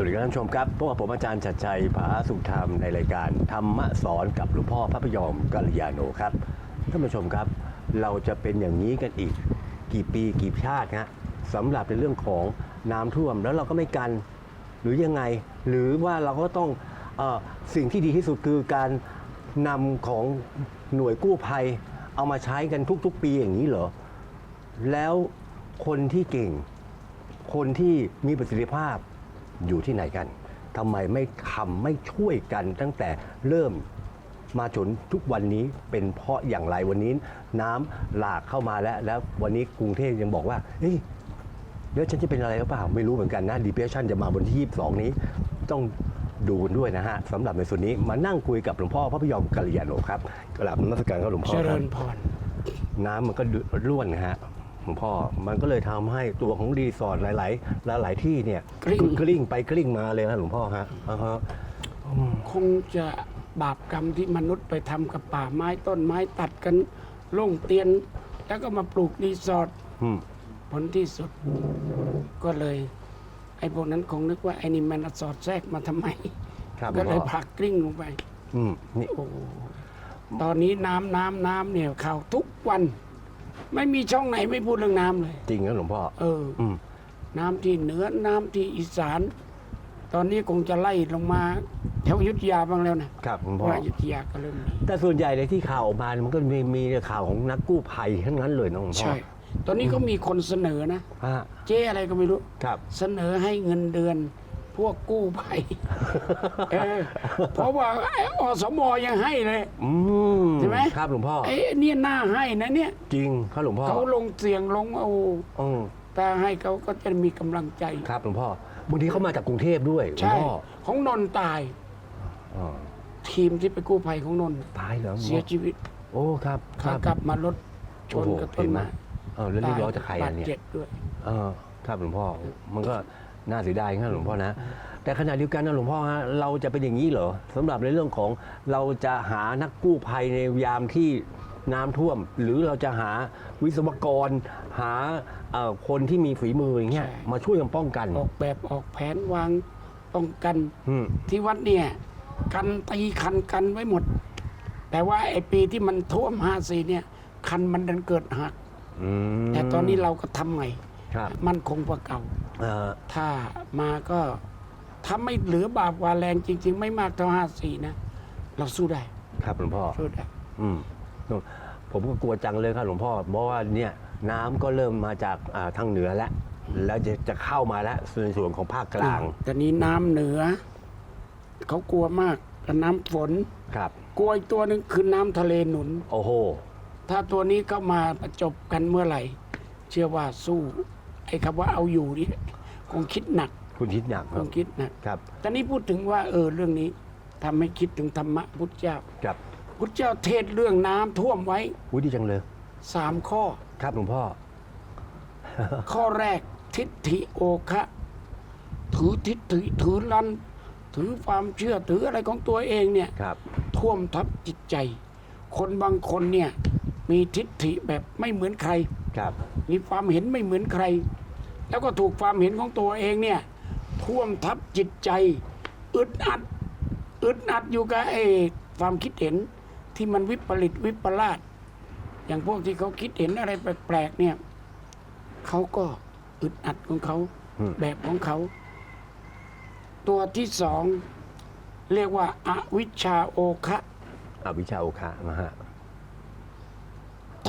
วัสดีครับท่านผู้ชมครับพวกบผมอาจารย์ชัดชัยผาสุธรรมในรายการธรรมะสอนกับหลวงพ่อพระพยอมกัลยาโนครับท่านผู้ชมครับ เราจะเป็นอย่างนี้กันอีก กี่ปีกี่ชาติฮะสำหรับในเรื่องของน้ำท่วมแล้วเราก็ไม่กันหรือยังไง หรือว่าเราก็ต้องอสิ่งที่ดีที่สุดคือการนำของหน่วยกู้ภัย เอามาใช้กันทุก ๆ ปีอย่างนี้เหรอแล้วคนที่เก่ง คนที่มีประสิทธิภาพ อยู่ที่ไหนกันทำไมไม่ทำไม่ช่วยกันตั้งแต่เริ่มมาจนทุกวันนี้เป็นเพราะอย่างไรวันนี้ น้ำหลากเข้ามาแล้ว แล้ววันนี้กรุงเทพยังบอกว่าเฮ้ยเดี๋ยวฉันจะเป็นอะไรหรือเปล่า ไม่รู้เหมือนกันนะดีเพรสชันจะมาวันที่ 22 นี้ ต้องดูกันด้วยนะฮะสำหรับในส่วนนี้มานั่งคุยกับหลวงพ่อพระพยอมกัลยาโนครับกราบนมัสการครับหลวงพ่อเจคริรับญพร น้ำมันก็ร่วนนะฮะ หลวงพ่อ มันก็เลยทำให้ตัวของรีสอร์ทหลาย ๆ หลาย ๆ ที่เนี่ยกลิ้ง กลิ้งไปกลิ้งมาเลยนะหลวงพ่อฮะอ่าฮะคงจะบาปกรรมที่มนุษย์ไปทำกับป่าไม้ต้นไม้ตัดกันโล่งเตียน แล้วก็มาปลูกรีสอร์ทอืมผลที่สุด ก็เลย ไอ้พวกนั้นคงนึกว่าไอ้นี่มันสอดแทรกมาทำไม ครับหลก็วงเลพ่ยอผลักกลิ้งลงไป อืมนี่ โอ้โหตอนนี้น้ำน้ำน้ำเนี่ยข่าวทุกวัน ไม่มีช่องไหนไม่พูดเรื่องน้ำเลย จริงนะหลวงพ่อ เอออืมน้ำที่เหนือน้ำที่อีสาน ตอนนี้คงจะไล่ลงมาแถวอยุทธยาบ้างแล้วนะครับหลวงเพพ่อราะว่าอยุธยาก็เริ่มมีแต่ส่วนใหญ่ในที่ข่าวออกมาเนี่ยมันก็มีมีข่าวของนักกู้ภัยทั้งนั้นเลยนะหลวงพ่อใช่ ตอนนี้ก็มีคนเสนอนะ ฮะเจ๊อะไรก็ไม่รู้ ครับ เสนอให้เงินเดือนพ วกกู้ภัยเออเพราะว่าไอ้อสมยังให้เลย อืมใช่ไหม ครับหลวงพ่อ ไอ้เนี่ยน่าให้นะเนี่ยจริงครับหลวงพ่อเขาลงเสียงลงเอาอืมแต่ให้เขาก็จะมีกำลังใจ ครับหลวงพ่อบางทีเขามาจากกรุงเทพด้วยหลวงใช่ พ่อของนนท์ตาย อ๋อทีมที่ไปกู้ภัยของนนท์ตายเหรอหลวงเสีพ่ยอชีวิตโอ้ครับคขารับกลับมารถชนโอ้โหกับต้นเห็นไหมไม้เออแล้วเรียกร้องจากใครบาอะดเนี่ยเจ็บด้วย เออครับหลวงพ่อมันก็ น่าเสียดายครับหลวงพ่อนะ แต่ขณะเดียวกันนะหลวงพ่อฮะเราจะเป็นอย่างนี้เหรอสำหรับในเรื่องของเราจะหานักกู้ภัยในยามที่น้ำท่วม หรือเราจะหาวิศวกร หาเอ่อคนที่มีฝีมืออย่างเงี้ยใช่มาช่วยกันป้องกัน ออกแบบออกแผนวางป้องกันอืมที่วัดเนี่ยกันตีคันกันไว้หมด แต่ว่าไอ้ปีที่มันท่วมห้าสี่เนี่ย คันมันดันเกิดหักอืมแต่ตอนนี้เราก็ทำใหม่ ครับมันคงกว่าเก่า เอ่อถ้ามาก็ถ้าไม่เหลือบาปกว่าแรงจริง ๆ ไม่มากเท่าห้าสี่นะ เราสู้ได้ครับหลวงพ่อ สู้ได้ อืมผมก็กลัวจังเลยครับหลวงพ่อ เพราะว่าเนี่ยน้ำก็เริ่มมาจากอ่าทางเหนือแล้วแล้วจะจะเข้ามาแล้วส่วนส่วนของภาคกลางแต่นี้น้ำเหนือ เขากลัวมากกับน้ำฝน ครับ กลัวอีกตัวหนึ่งคือน้ำทะเลหนุน โอ้โห ถ้าตัวนี้เข้ามาประจบกันเมื่อไหร่ เชื่อว่าสู้ ไอ้คำว่าเอาอยู่นี่คงคิดหนักคุณคิดหนักคครับงคิดหนักครับตอนนี้พูดถึงว่า เออเรื่องนี้ทำให้คิดถึงธรรมะพุทธเจ้า ครับพุทธเจ้าเทศน์เรื่องน้ำท่วมไว้อุ้ยดีจังเลยสามข้อ ครับหลวงพ่อข้อแรกทิฏฐิโอคะ ถือทิฏฐิถือลัน ถือความเชื่อถืออะไรของตัวเองเนี่ย ครับ ท่วมทับจิตใจ คนบางคนเนี่ยมีทิฏฐิแบบไม่เหมือนใคร ครับ มีความเห็นไม่เหมือนใคร แล้วก็ถูกความเห็นของตัวเองเนี่ยท่วมทับจิตใจอึดอัดอึดอัดอยู่กับไอ้ความคิดเห็นที่มันวิปริตวิปลาสอย่างพวกที่เขาคิดเห็นอะไรแปลกๆเนี่ยเขาก็อึดอัดของเขาอืมแบบของเขา ตัวที่สองเรียกว่าอาวิชชาโอคะอวิชชาโอคะนะฮะ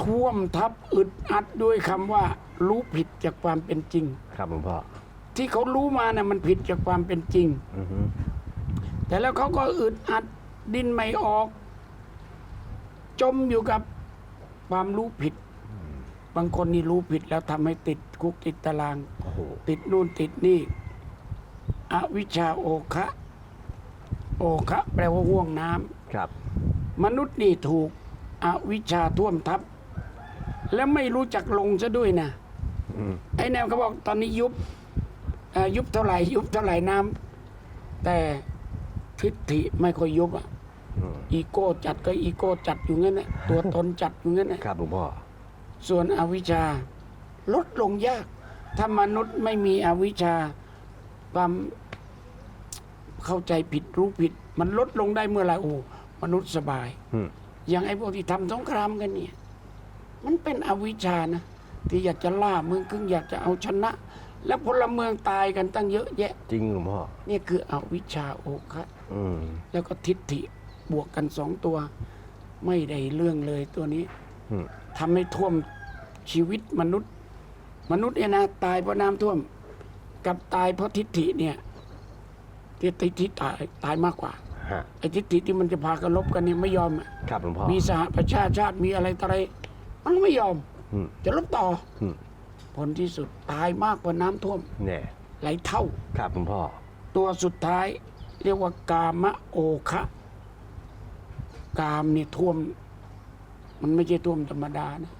ท่วมทับอึดอัดด้วยคำว่า รู้ผิดจากความเป็นจริง ครับหลวงพ่อที่เขารู้มานะ่ะมันผิดจากความเป็นจริง อือฮึแต่แล้วเขาก็อึดอัดดิ้นไม่ออก จมอยู่กับความรู้ผิด บางคนนี่รู้ผิดแล้วทำให้ติดคุกติดตาราง โอ้โหติดนู่นติดนี่ อวิชชาโอคะ โอคะ แปลว่าห่วงน้ำครับมนุษย์นี่ถูก อวิชชาท่วมทับ แล้วไม่รู้จักลงซะด้วยนะอืม ไอ้แนวเขาบอกตอนนี้ยุบเอ่อยุบเท่าไหร่ยุบเท่าไหร่น้ำแต่ทิฏฐิไม่ค่อยยุบอะอืมอีโก้จัดก็อีโก้จัดอยู่งั้นนะตัวตนจัดอยู่งั้นนะครับหลวงพ่อส่วนอวิชชา ลดลงยาก ถ้ามนุษย์ไม่มีอวิชชาความเข้าใจผิดรู้ผิด มันลดลงได้เมื่อไหร่โอ้มนุษย์สบายอืมอย่างไอ้พวกที่ทำสงครามกันเนี่ย มันเป็นอวิชชานะ ที่อยากจะล่าเมืองครึ่งอยากจะเอาชนะ แล้วพลเมืองตายกันตั้งเยอะแยะ จริงหลวงพ่อนี่คืออวิชชาโอคะอืมแล้วก็ทิฏฐิบวกกันสองตัว ไม่ได้เรื่องเลยตัวนี้อืมทำให้ท่วมชีวิตมนุษย์ มนุษย์เนี่ยนะตายเพราะน้ำท่วม กับตายเพราะทิฏฐิเนี่ยที่ทิฏฐิตายตายมากกว่าฮะไอ้ทิฏฐิที่มันจะพากันลบกันเนี่ยไม่ยอมอะ ครับหลวงพ่อมีสหประชาชาติมีอะไรต่ออะไรมันไม่ยอมอืม จะลบต่ออืมผลที่สุดตายมากกว่าน้ำท่วมแน่หลายเท่า ครับหลวงพ่อ ตัวสุดท้าย เรียกว่ากามะโอคะ กามเนี่ยท่วม มันไม่ใช่ท่วมธรรมดานะ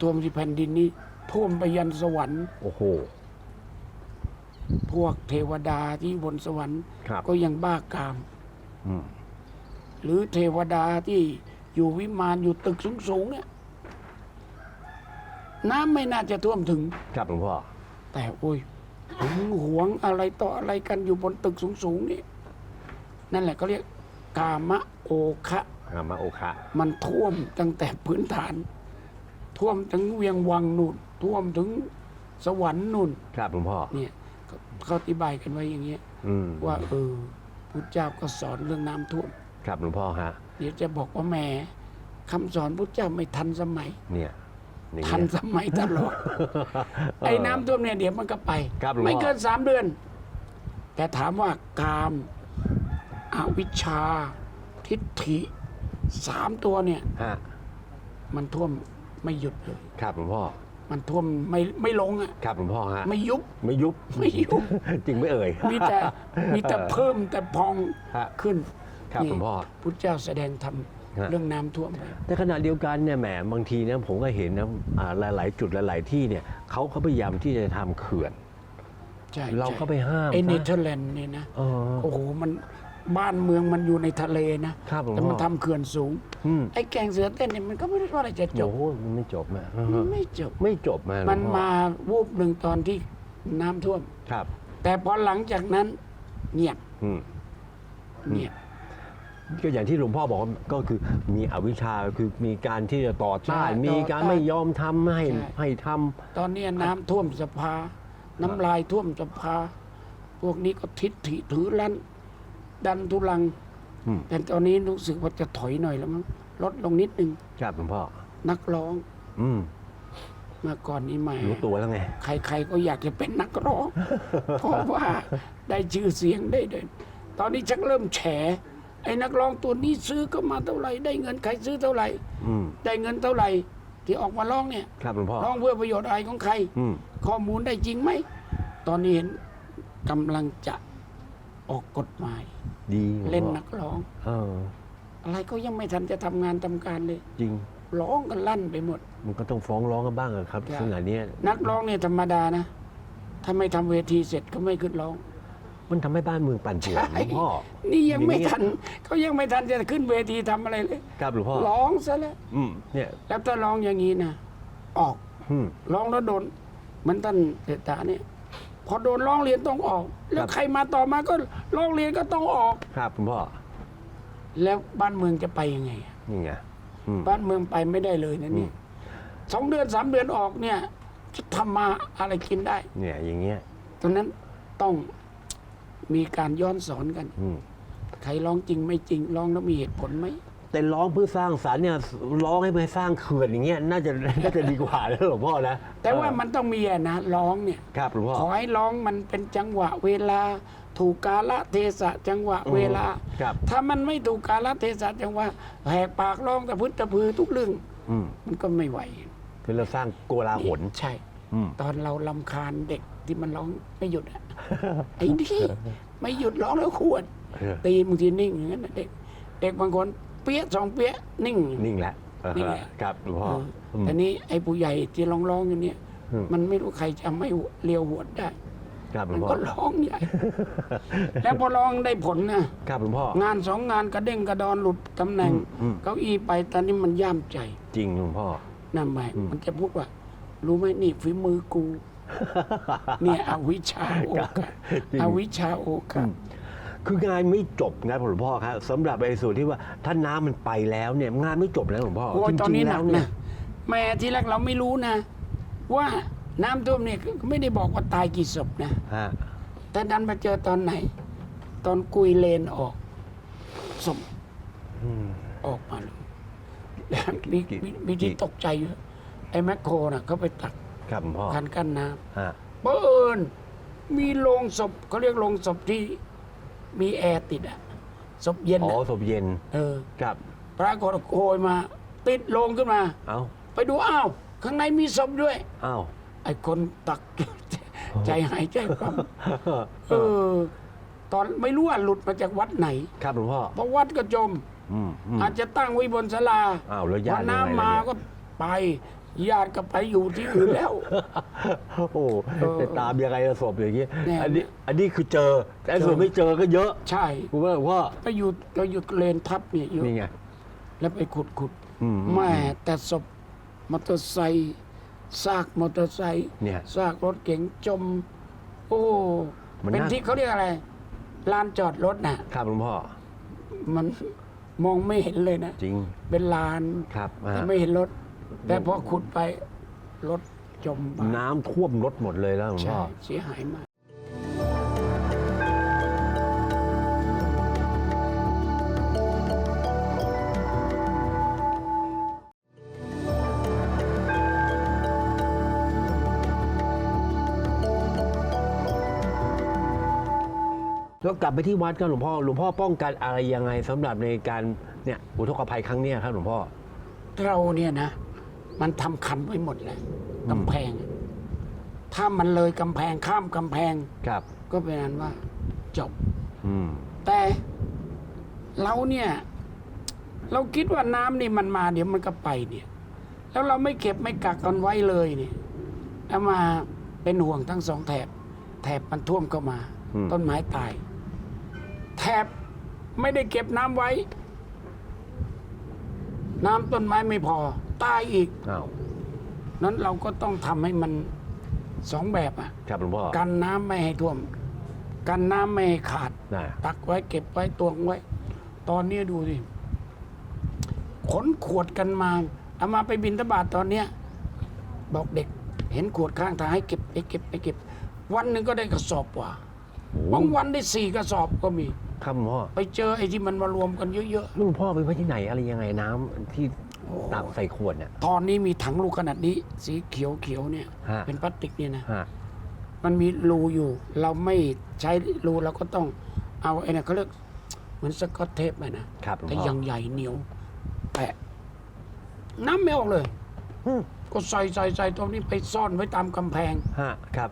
ท่วมที่แผ่นดินนี้ ท่วมไปยันสวรรค์ โอ้โห พวกเทวดาที่บนสวรรค์ ครับ ก็ยังบ้ากาม อืมหรือเทวดาที่อยู่วิมานอยู่ตึกสูงๆเนี่ย น้ำไม่น่าจะท่วมถึง ครับหลวงพ่อ แต่โอ้ยหึงหวงอะไรต่ออะไรกันอยู่บนตึกสูงๆนี่ นั่นแหละเขาเรียกกามะโอคะ อามาโอคะมันท่วมตั้งแต่พื้นฐาน ท่วมถึงเวียงวังนู่นท่วมถึงสวรรค์นู่น ครับหลวงพ่อ เนี่ยเขาเขาอธิบายกันไว้อย่างเงี้ยอืมว่าเออพุทธเจ้าก็สอนเรื่องน้ำท่วม ครับหลวงพ่อฮะ เดี๋ยวจะบอกว่าแหมคำสอนพุทธเจ้าไม่ทันสมัย เนี่ย อย่างทันเงี้ยสมัยตลอด ไอ้น้ำท่วมเนี่ยเดี๋ยวมันก็ไป ครับหลวงพ่อ ไม่เกินสามเดือน แต่ถามว่ากามอาวิชชา ทิฏฐิสามตัวเนี่ย ฮะมันท่วมไม่หยุดเลย ครับหลวงพ่อมันท่วมไม่ไม่ลงอะ ครับหลวงพ่อฮะไม่ยุบ ไม่ยุบ ไม่ยุบ จริงไม่เอ่ย มีแต่มีแต่เพิ่มแต่พองฮะขึ้นครับนี่หลวงพ่อ พุทธเจ้าแสดงธรรมฮะ เรื่องน้ำท่วมไปแต่ขณะเดียวกันเนี่ยแหมบางทีนะผมก็เห็นนะอ่าหลาย ๆ จุดหลาย ๆ ที่เนี่ยเขาเขาพยายามที่จะทำเขื่อนใช่เราใช่ก็ไปห้ามไอ้เนซะเธอร์แลนด์เนี่ยนะเออโอ้โหมันบ้านเมืองมันอยู่ในทะเลนะครับหลวงแต่มันพ่อทำเขื่อนสูงอืมไอ้แกงเสือเต้นเนี่ยมันก็ไม่ได้ว่าอะไรจะจบโอ้โหมันไม่จบมามันไม่จบไม่จบมาหลวงพ่อมันมาวูบหนึ่งตอนที่น้ำท่วมครับ แต่พอหลังจากนั้นเงียบอืมเงียบ ก็อย่างที่หลวงพ่อบอกก็คือมีอวิชชาคือมีการที่จะต่อต้านใช่มีการไม่ยอมทำให้ใช่ ให้ทำ ตอนนี้น้ำท่วมสภา น้ำลายท่วมสภา พวกนี้ก็ทิฏฐิถือรั้น ดันทุลัง อืม แต่ตอนนี้รู้สึกว่าจะถอยหน่อยแล้วมั้งลดลงนิดนึง ครับหลวงพ่อ นักร้องอืมเมื่อก่อนนี้แหมารู้ตัวแล้วไง ใครๆก็อยากจะเป็นนักร้อง เพราะว่าได้ชื่อเสียงได้เด่นตอนนี้ชักเริ่มแฉ ไอ้นักร้องตัวนี้ซื้อก็มาเท่าไหร่ได้เงินใครซื้อเท่าไหร่อืมได้เงินเท่าไหร่ ที่ออกมาร้องเนี่ยครับหลวงพ่อร้องเพื่อประโยชน์อะไรของใคร อืมข้อมูลได้จริงไหม ตอนนี้เห็นกำลังจะออกกฎหมาย ดีหวงพ่อเล่นนักร้อง เออ อะไรก็ยังไม่ทันจะทำงานทำการเลย จริง ร้องกันลั่นไปหมด มันก็ต้องฟ้องร้องกันบ้างอะครับใช่ขณะเนี้ยนักร้องเนี่ยธรรมดานะ ถ้าไม่ทำเวทีเสร็จก็ไม่ขึ้นร้อง มันทำให้บ้านเมืองปั่นป่วนหลวงพ่อนี่ยังไม่อย่างนี้ทันเขายังไม่ทันจะขึ้นเวทีทำอะไรเลยครับหลวงพ่อร้องซะแล้วอืมเนี่ยแล้วถ้าร้องอย่างนี้นะออกอืม ร้องแล้วโดนเหมือนท่านเศรษฐาเนี่ย พอโดนร้องเรียนต้องออก แล้ควรับ ใครมาต่อมาก็ร้องเรียนก็ต้องออก ครับหลวงพ่อแล้วบ้านเมืองจะไปยังไงอะ นี่ไงอืม บ้านเมืองไปไม่ได้เลยนะเนี่ยสองเดือนสามเดือนออกเนี่ยจะทำมาอะไรกินได้เนี่ยอย่างเงี้ยตอนนั้นต้อง มีการย้อนสอนกันอืมใครร้องจริงไม่จริงร้องแล้วมีเหตุผลไหมแต่ร้องเพื่อสร้างสรรค์เนี่ยร้องให้ไปสร้างเขื่อนอย่างเงี้ยน่าจะน่าจะดีกว่านะหลวงพ่อนะแต่ว่ามันต้องมีอะนะร้องเนี่ยครับหลวงพ่อขอให้ร้องมันเป็นจังหวะเวลาถูกกาละเทศะจังหวะเวลาครับถ้ามันไม่ถูกกาละเทศะจังหวะแหกปากร้องแต่พุทธพือทุกเรื่องอืมมันก็ไม่ไหว คือเราสร้างโกลาหลใช่อืมตอนเราลำคาญเด็กที่มันร้องไม่หยุดอะ ไอ้นี่ไม่หยุดร้องแล้วขวดเออตีบางทีนิ่งอย่างนั้นนะเด็ก เด็กบางคนเปี้ยสองเปี้ยนิ่ง นิ่งแล้วเออนิ่งแล้วครับหลวงพ่อเอออืมแต่นี้ไอ้ผู้ใหญ่ที่ร้องร้องอย่างเนี้ยอืมมันไม่รู้ใครจะไม่เลียวหัวได้ครับหลมัวนงพ่ก็อร้องใหญ่ แล้วพอร้องได้ผลนะครับหลวงพ่องานสองงานกระเด้งกระดอนหลุดตำแหน่งอืมอืมเก้าอี้ไปตอนนี้มันย่ามใจ จริงหลวงพ่อนั่นหมายอืมมันจะพูดว่า รู้ไหมนี่ฝีมือกู เนี่ยอวิชชาโอกาสจริง อวิชชาโอกาส คืองานไม่จบนะหลวงพ่อครับสำหรับไอ้ส่วนที่ว่าถ้าน้ำมันไปแล้วเนี่ยงานไม่จบแล้วหลวงพ่อโอ้ยจริงๆตอนนี้หนักแล้วเยนะแม่ที่แรกเราไม่รู้นะ ว่าน้ำท่วมเนี่ยไม่ได้บอกว่าตายกี่ศพนะ ฮะแต่ดันมาเจอตอนไหน ตอนกุยเลนออกศพอืม ออกมาเลยมีมีมีที่ตกใจอยู่ไอ้แมคโครน่ะเขาไปตัก ครับหลวงพ่อคันกั้นน้ฮะำเอิญมีโรงศพเขาเรียกโรงศพที่มีแอร์ติดอะศพเย็นอ๋ออะศพเย็นเออ ครับปรากฏว่าโกยมา ติดโรงขึ้นมา เอ้าไปดูอ้าวข้างในมีศพด้วย เอ้า ไอ้คนตัก ใจหายใจความเออ ตอนไม่รู้ว่าหลุดมาจากวัดไหนครับหลวงพ่อเพราะวัดก็จม อืมอืมอาจจะตั้งไว้บนศาลาอ้าวแล้วญาติพอน้ำมายังไงล่ะเนี่ยก็ไป ญาติก็ไปอยู่ที่อื่นแล้ว โอ้โหเออจะตามยังไงละศพอย่างนี้แน่ อันนี้อันนี้คือเจอ แต่ส่วนไม่เจอก็เยอะใช่ คุณว่าหลวงพ่อไปอยู่เราอยู่เลนทับเนี่ยเยอะนี่ไง แล้วไปขุดขุดอืมแม่แต่ศพมอเตอร์ไซค์ซากมอเตอร์ไซค์เนี่ยซากรถเก๋งจม โอ้มันเป็นน่า ที่เขาเรียกอะไรลานจอดรถน่ะ ครับหลวงพ่อ มันมองไม่เห็นเลยนะ จริงเป็นลานครับแต่ฮะไม่เห็นรถ แต่พอขุดไปรถจมไปน้ำท่วมรถหมดเลยแล้วหลวงใช่พ่อเสียหายมาก แล้วกลับไปที่วัดก็หลวงพ่อหลวงพ่อป้องกันอะไรยังไงสำหรับในการเนี่ยอุทกภัยครั้งเนี้ยครับหลวงพ่อเราเนี่ยนะ มันทำคันไว้หมดเลยกำแพง ถ้ามันเลยกำแพงข้ามกำแพงครับ ก็เป็นอันว่า จบ อืม แต่เราเนี่ย เราคิดว่าน้ำนี่มันมาเดี๋ยวมันก็ไปเนี่ย แล้วเราไม่เก็บไม่กักกันไว้เลยเนี่ยแล้วมาเป็นห่วงทั้งสองแถบ แถบมันท่วมเข้ามา อืม ต้นไม้ตาย แถบไม่ได้เก็บน้ำไว้ น้ำต้นไม้ไม่พอ ตายอีกอ้าวนั้นเราก็ต้องทำให้มันสองแบบอะครับหลวงพ่อกันน้ำไม่ให้ท่วม กันน้ำไม่ให้ขาดน่ะตักไว้เก็บไว้ตวงไว้ ตอนนี้ดูสิขนขวดกันมาเอามาไปบินทบาทตอนเนี้ย บอกเด็ก เห็นขวดข้างทางให้เก็บไปเก็บไปเก็บ วันหนึ่งก็ได้กระสอบกว่าโอ้บางวันได้สี่กระสอบก็มี ครับหลวงพ่อไปเจอไอ้ที่มันมารวมกันเยอะ แล้วหลวงพ่อไปไว้ที่ไหนอะไรยังไงน้ำที่ ตักใส่ขวดเนี่ยๆตอนนี้มีถังลูกขนาดนี้ สีเขียวเขียวๆเนี่ย ฮะ เป็นพลาสติกเนี่ยนะ ฮะ มันมีรูอยู่ เราไม่ใช้รูเราก็ต้องเอาไอ้เนี่ยเขาเรียกเหมือนสกอตเทปอะนะครับหลวงแต่พ่อยังใหญ่เหนียวแปะน้ำไม่ออกเลย อืมก็ใส่ใส่ใส่ตรงนี้ไปซ่อนไว้ตามกำแพง ฮะครับ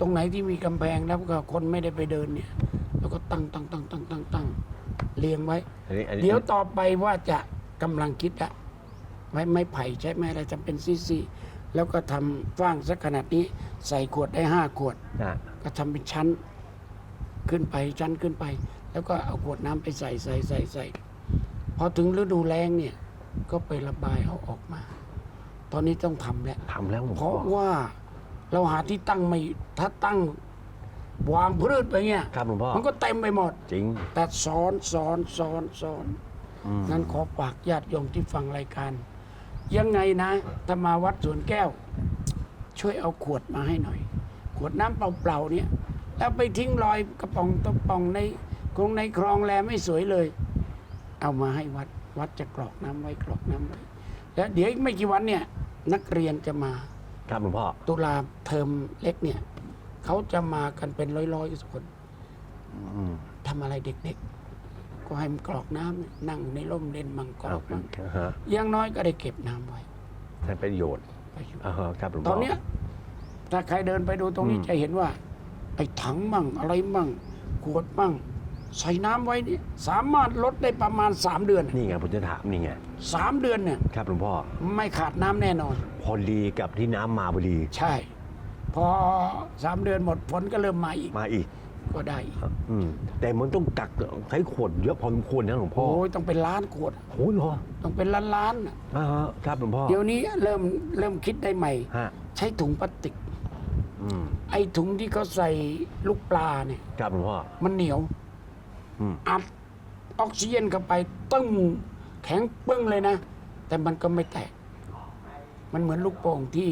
ตรงไหนที่มีกำแพงแล้วก็คนไม่ได้ไปเดินเนี่ยแล้วก็ตั้งตั้งตั้งตั้งตั้งตั้งเรียงไว้ อันนี้อันนี้เดี๋ยวต่อไปว่าจะกำลังคิดอะ ไม้ไม้ไผ่ใช้ไหมอะไรจะเป็นซี่ๆแล้วก็ทำฟ้างสักขนาดนี้ ใส่ขวดได้ห้าขวดนะก็ทำเป็นชั้นขึ้นไปชั้นขึ้นไป แล้วก็เอาขวดน้ำไปใส่ใส่ใส่ใส่พอถึงฤดูแล้งเนี่ย ก็ไประบายเอาออกมา ตอนนี้ต้องทำแล้ว ทำแล้วหลวงเพพ่อราะว่าเราหาที่ตั้งไม่ถ้าตั้งวางพืชไปเนี่ย ครับหลวงพ่อมันก็เต็มไปหมด จริง แต่ซ้อนซ้อนซ้อนซ้อน อืม นั้นขอฝากญาติโยมที่ฟังรายการ ยังไงนะถ้ามาวัดสวนแก้ว ช่วยเอาขวดมาให้หน่อย ขวดน้ำเปล่าๆเนี่ยแล้วไปทิ้งลอยกระป๋องตะป๋องในคงในคลองแลไม่สวยเลย เอามาให้วัดวัดจะกรอกน้ำไว้กรอกน้ำไว้แล้วเดี๋ยวอีกไม่กี่วันเนี่ย นักเรียนจะมา ครับหลวงพ่อ ตุลาเทอมเล็กเนี่ยเขาจะมากันเป็นร้อยๆคนอืมทำอะไรเด็กๆ ก็ให้มันกรอกน้ำนั่งในร่มเล่นมังกรเอาอกมั่งฮะอย่างน้อยก็ได้เก็บน้ำไว้ใช้ประโยชน์ไปอยู่อ่าฮะครับหลวงพ่อตอนเนี้ยถ้าใครเดินไปดูตรงนี้อืมจะเห็นว่า ไอ้ถังมั่งอะไรมั่งขวดมั่งใส่น้ำไว้เนี่ยสามารถลดได้ประมาณ3เดือน นี่ไงผมจะถามนี่ไงสามเดือนเนี่ยครับหลวงพ่อไม่ขาดน้ำแน่นอน พอดีกับที่น้ำมาพอดี ใช่ พอสามเดือนหมดฝนก็เริ่มมาอีกมาอีก ก็ได้อีกอืมแต่มันต้องกักใช้ขวดเยอะพอสมควรนะหลวงพ่อโอ้ยต้องเป็นล้านขวด โอ้ยเหรอต้องเป็นล้านล้านๆน่ะอ่าฮะครับหลวงพ่อเดี๋ยวนี้เริ่มเริ่มคิดได้ใหม่ ฮะใช้ถุงพลาสติก อืมไอ้ถุงที่เขาใส่ลูกปลาเนี่ย ครับหลวงพ่อ มันเหนียว อืม อัดออกซิเจนเข้าไปตึ้งแข็งปึ้งเลยนะ แต่มันก็ไม่แตก มันเหมือนลูกโป่งที่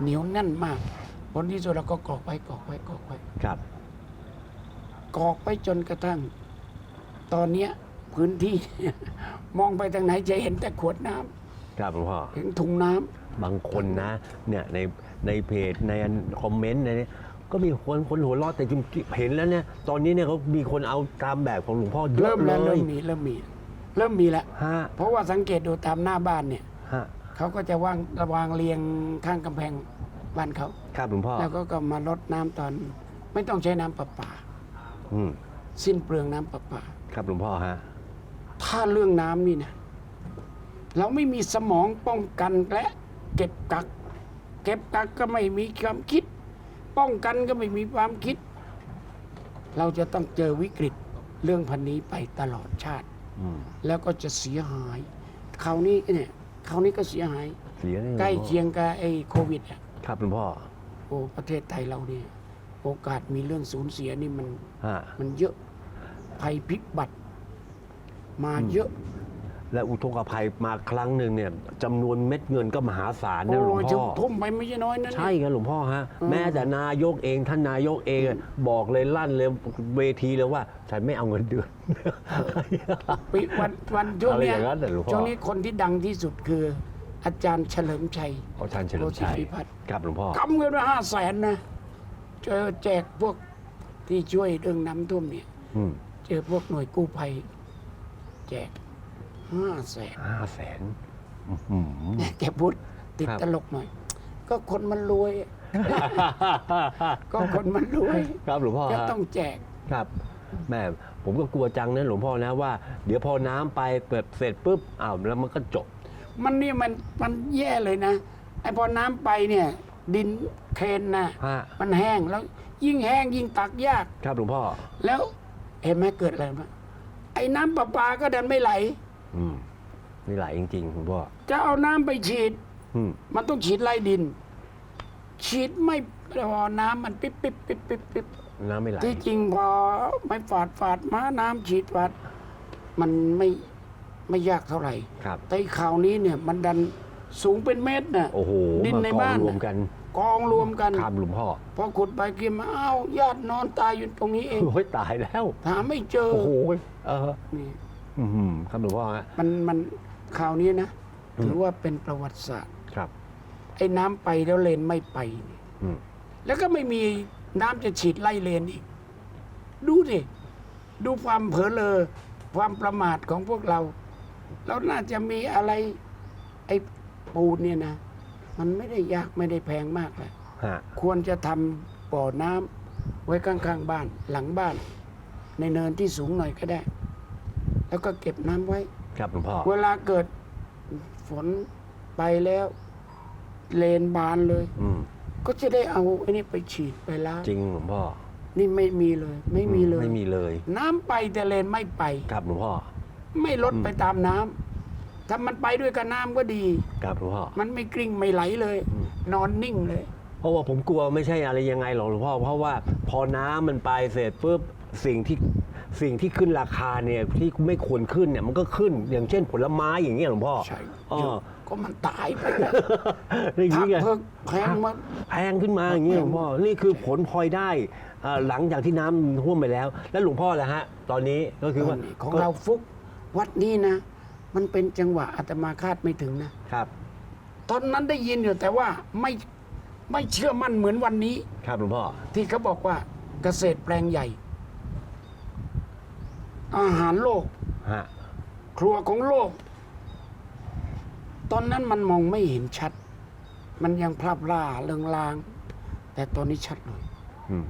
เหนียวแน่นมากผลที่สุดเราก็กรอกไว้กรอกไว้กรอกไว้ ครับ กรอกไปจนกระทั่ง ตอนเนี้ยพื้นที่ มองไปทางไหนจะเห็นแต่ขวดน้ำครับหลวงพ่อ เห็นถุงน้ำ บางคนนะเนี่ยในในเพจในคอมเมนต์ในนี้ก็มีคนคนหัวเรอดแต่จริงๆเห็นแล้วเนี่ยตอนนี้เนี่ยเขามีคนเอาตามแบบของหลวงพ่อเยเริ่อะมเลแล้วเริ่ยมมีเริ่มมี เริ่มมีแล้ว ฮะเพราะว่าสังเกตดูตามหน้าบ้านเนี่ยฮะเขาก็จะวางระวางเรียงข้างกำแพงบ้านเขา ครับหลวงพ่อแล้วก็ก็มารดน้ำตอน ไม่ต้องใช้น้ำประปา อืมสิ้นเปลืองน้ำประปา ครับหลวงพ่อฮะ ถ้าเรื่องน้ำนี่นะเราไม่มีสมองป้องกันและเก็บกัก เก็บกักก็ไม่มีความคิด ป้องกันก็ไม่มีความคิด เราจะต้องเจอวิกฤตเรื่องพันนี้ไปตลอดชาติ อืมแล้วก็จะเสียหายคราวนี้เนี่ยคราวนี้ก็เสียหาย เสียนี่ใกล้เคียงกับไอ้โควิดอะครับหลวงพ่อ โอ้ประเทศไทยเราเนี่ย โอกาสมีเรื่องสูญเสียนี่มันฮะมันเยอะภัยพิบัติมาเยอะและอุทกภัยมาครั้งหนึ่งเนี่ยจำนวนเม็ดเงินก็มหาศาลนะหลวงโอ้ยจะพ่อทุ่มไปไม่ใช่น้อยนะใช่ครับหลวงพ่อฮะอืมแม้แต่นายกเองท่านนายกเองอะบอกเลยลั่นเลยเวทีเลยว่า ฉันไม่เอาเงินเดือนปีวันวันช่วงเนี้ยอะไรอย่างนั้นเหรอหลวงพ่อช่วงนี้คนที่ดังที่สุดคือ อาจารย์เฉลิมชัยเอาท่านเฉลิมชัยโรจน์พิพัฒน์ครับหลวงพ่อกำเงินมาห้าแสนนะ เจอแจกพวกที่ช่วยเรื่องน้ำท่วมเนี่ยอืมเจอพวกหน่วยกู้ภัยแจกห้าแสนห้าแสนอื้อหือ แกพูดติดครับ ตลกหน่อย ก็คนมันรวย ก็คนมันรวยครับหลวงพ่อก็ฮะ ต้องแจก ครับแม่ผมก็กลัวจังนะหลวงพ่อนะว่า เดี๋ยวพอน้ำไปเปิดเสร็จปุ๊บอ้าวแล้วมันก็จบ มันนี่มันมันแย่เลยนะไอ้พอน้ำไปเนี่ย ดิน เคนนะฮะ มันแห้งแล้วยิ่งแห้งยิ่งตักยาก ครับหลวงพ่อ แล้วเห็นไหมเกิดอะไรมาไอ้น้ำประปาก็ดันไม่ไหล อืมนี่ไหลจริงๆหลวงพ่อ จะเอาน้ำไปฉีด อืม มันต้องฉีดไล่ดิน ฉีดไม่พอน้ำมันปิ๊บปิ๊บปิ๊บปิ๊บปิ๊บน้ำไม่ไหล ที่จริงพอไม่ฝาดฝาดมาน้ำฉีดฝาดมันไม่ไม่ยากเท่าไหร่ ครับ แต่ไอ้ข่าวนี้เนี่ยมันดันสูงเป็นเมตรน่ะโอ้โหดินในมกองบ้านรวมกัน กองรวมกันครับหลวงพ่อพอขุดไปกินมาอ้าวญาตินอนตายอยู่ตรงนี้เองโอ้ยตายแล้วหาไม่เจอโอ้โหเออนี่อื้อหือครับหลวงพ่อฮะมันมันข่าวนี้นะอืมถือว่าเป็นประวัติศาสตร์ครับ ไอ้น้ำไปแล้วเลนไม่ไปนี่อืมแล้วก็ไม่มีน้ำจะฉีดไล่เลนอีก ดูดิดูความเผลอเลอความประมาทของพวกเราแล้วน่าจะมีอะไร ไอ้ปูนเนี่ยนะ มันไม่ได้ยากไม่ได้แพงมากเลยฮะควรจะทำบ่อน้ำไว้ข้างๆบ้าน หลังบ้าน ในเนินที่สูงหน่อยก็ได้ แล้วก็เก็บน้ำไว้ ครับหลวงพ่อเวลาเกิดฝนไปแล้ว เลนบานเลย อืมก็จะได้เอาไอ้นี่ไปฉีดไปล้างจริงหลวงพ่อนี่ไม่มีเลย ไม่มีเลย ไม่มีเลย น้ำไปแต่เลนไม่ไป ครับหลวงพ่อ ไม่ลดอืมไปตามน้ำ ถ้ามันไปด้วยกับน้ำก็ดี ครับหลวงพ่อ มันไม่กลิ้งไม่ไหลเลย อืม นอนนิ่งเลย เพราะว่าผมกลัวไม่ใช่อะไรยังไงหรอกหลวงพ่อ เพราะว่าพอน้ำมันไปเสร็จปุ๊บสิ่งที่สิ่งที่ขึ้นราคาเนี่ยที่ไม่ควรขึ้นเนี่ยมันก็ขึ้นอย่างเช่นผลไม้อย่างเงี้ยหลวงพ่อใช่อ๋อเยอะก็มันตายไปอย่างผักนี้ไงเพิกแพงมาก แพงขึ้นมาอย่างเงี้ยหลวงพ่อนี่คือผลพลอยได้อ่าหลังจากที่น้ำท่วมไปแล้ว แล้วหลวงพ่อล่ะฮะ ตอนนี้ก็คือว่า ของเราฟุกวัดนี้นะ มันเป็นจังหวะอาตมาคาดไม่ถึงนะครับ ตอนนั้นได้ยินอยู่แต่ว่าไม่ไม่เชื่อมั่นเหมือนวันนี้ ครับหลวงพ่อ ที่เขาบอกว่าเกษตรแปลงใหญ่ อาหารโลก ฮะ ครัวของโลก ตอนนั้นมันมองไม่เห็นชัด มันยังพลาบล่าเลืองลาง แต่ตอนนี้ชัดหน่อยอืม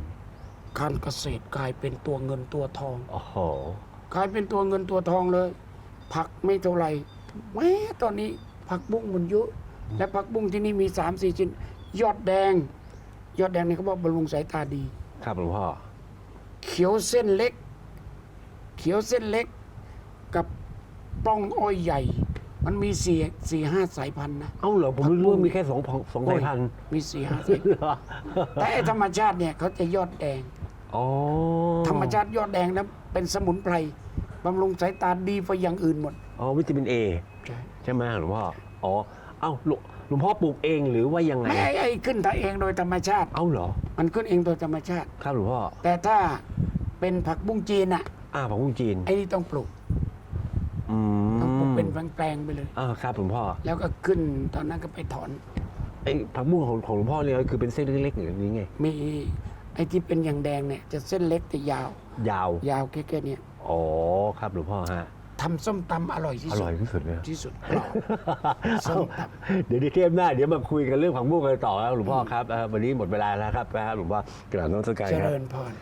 การเกษตรกลายเป็นตัวเงินตัวทอง โอ้โห กลายเป็นตัวเงินตัวทองเลย ผักไม่เท่าไหร่แม้ตอนนี้ผักบุ้งมันเยอะและผักบุ้งที่นี่มีสามสี่ชิ้นยอดแดง ยอดแดงนี่เขาบอกบำรุงสายตาดี ครับหลวงพ่อ เขียวเส้นเล็ก เขียวเส้นเล็กกับปล้องอ้อยใหญ่ มันมีสี่สี่ห้าสายพันธุ์นะเอ้าเหรอผมรู้ว่ามีแค่สองสองสายพันธุ์มีสี่ห้าสายพันธุ์เหรอแต่ไอ้ธรรมชาติเนี่ยเขาจะยอดแดงอ๋อธรรมชาติยอดแดงแล้วเป็นสมุนไพร บำรุงสายตาดีกว่าอย่างอื่นหมด อ๋อวิตามินเอใช่ใช่ไหมหลวงพ่อ อ๋อ เอ้าหลวงหลวงพ่อปลูกเองหรือว่ายังไง ไม่ไอ้ไอ้ขึ้นตาเองโดยธรรมชาติ เอ้าเหรอ มันขึ้นเองโดยธรรมชาติ ครับหลวงพ่อ แต่ถ้าเป็นผักบุ้งจีนอะอ่าผักบุ้งจีน ไอ้นี่ต้องปลูกอืมต้องปลูกเป็นแปลงๆไปเลย อ่าครับหลวงพ่อ แล้วก็ขึ้นตอนนั้นก็ไปถอน ไอ้ผักบุ้งของของหลวงพ่อเนี่ยคือเป็นเส้นเล็กๆอย่างนี้ไง มีไอ้ที่เป็นอย่างแดงเนี่ยจะเส้นเล็กแต่ยาว ยาว ยาวแค่ๆเนี้ย อ๋อครับหลวงพ่อฮะ ทำส้มตำอร่อยที่อสุร่อยดที่สุดเลย ที่สุดกรอบส้มตเดี๋ยวในเทปหน้าเดี๋ยวมาคุยกันเรื่องผักบุ้งกันต่อแล้วหลวงพ่อครับเอ่อวันนี้หมดเวลาแล้วครับนะครับหลวงพ่อกราบน้องสกายเจครับ ริญพร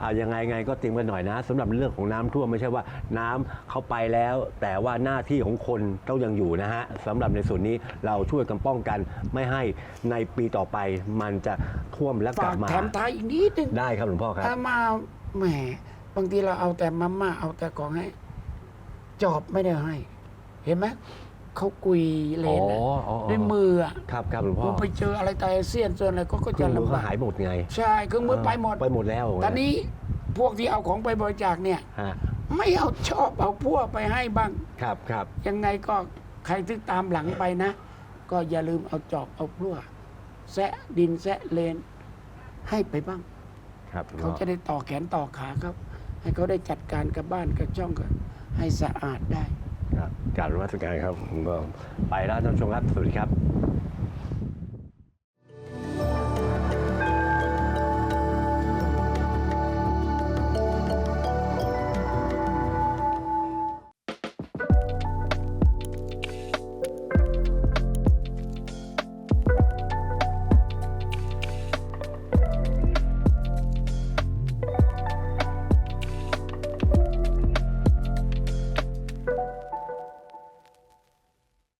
อ่ายังไงไงก็เตรียมกันหน่อยนะสำหรับเรื่องของน้ำท่วมไม่ใช่ว่าน้ำเขาไปแล้ว แต่ว่าหน้าที่ของคนต้องยังอยู่นะฮะสำหรับในส่วนนี้เราช่วยกันป้องกันไม่ให้ในปีต่อไปมันจะท่วมและกฝาลักบมา แถมท้ายอีกนิดนึงได้ครับหลวงพ่อครับ ถ้ามาแหม บางทีเราเอาแต่มาม่าเอาแต่ของให้ จอบไม่ได้ให้ เห็นไหมเขากุยเลนน่ะอ๋ออ๋ออ๋อด้วยมืออะครับครับหลวงพ่ผอมไปเจออะไรตายเสี้ยนเจออะไรก็ก็เครื่จะองมือลำก็บากหายหมดไง ใช่เครื่องมือไปหมดไปหมดแล้วตอนนี้พวกที่เอาของไปบริจาคเนี่ยฮะไม่เอาชอบเอาพวกไปให้บ้างครับครับยังไงก็ใครที่ตามหลังไปนะ ก็อย่าลืมเอาจอบเอาพลั่วแซะดินแซะเลนให้ไปบ้าง ครับหลวงเขาพ่อจะได้ต่อแขนต่อขาครับ ให้เขาได้จัดการกับบ้านกับช่องกับให้สะอาดได้ ครับกรารรัชการครับผมก็ไปแล้วท่านผู้ชมครับสวัสดีครับ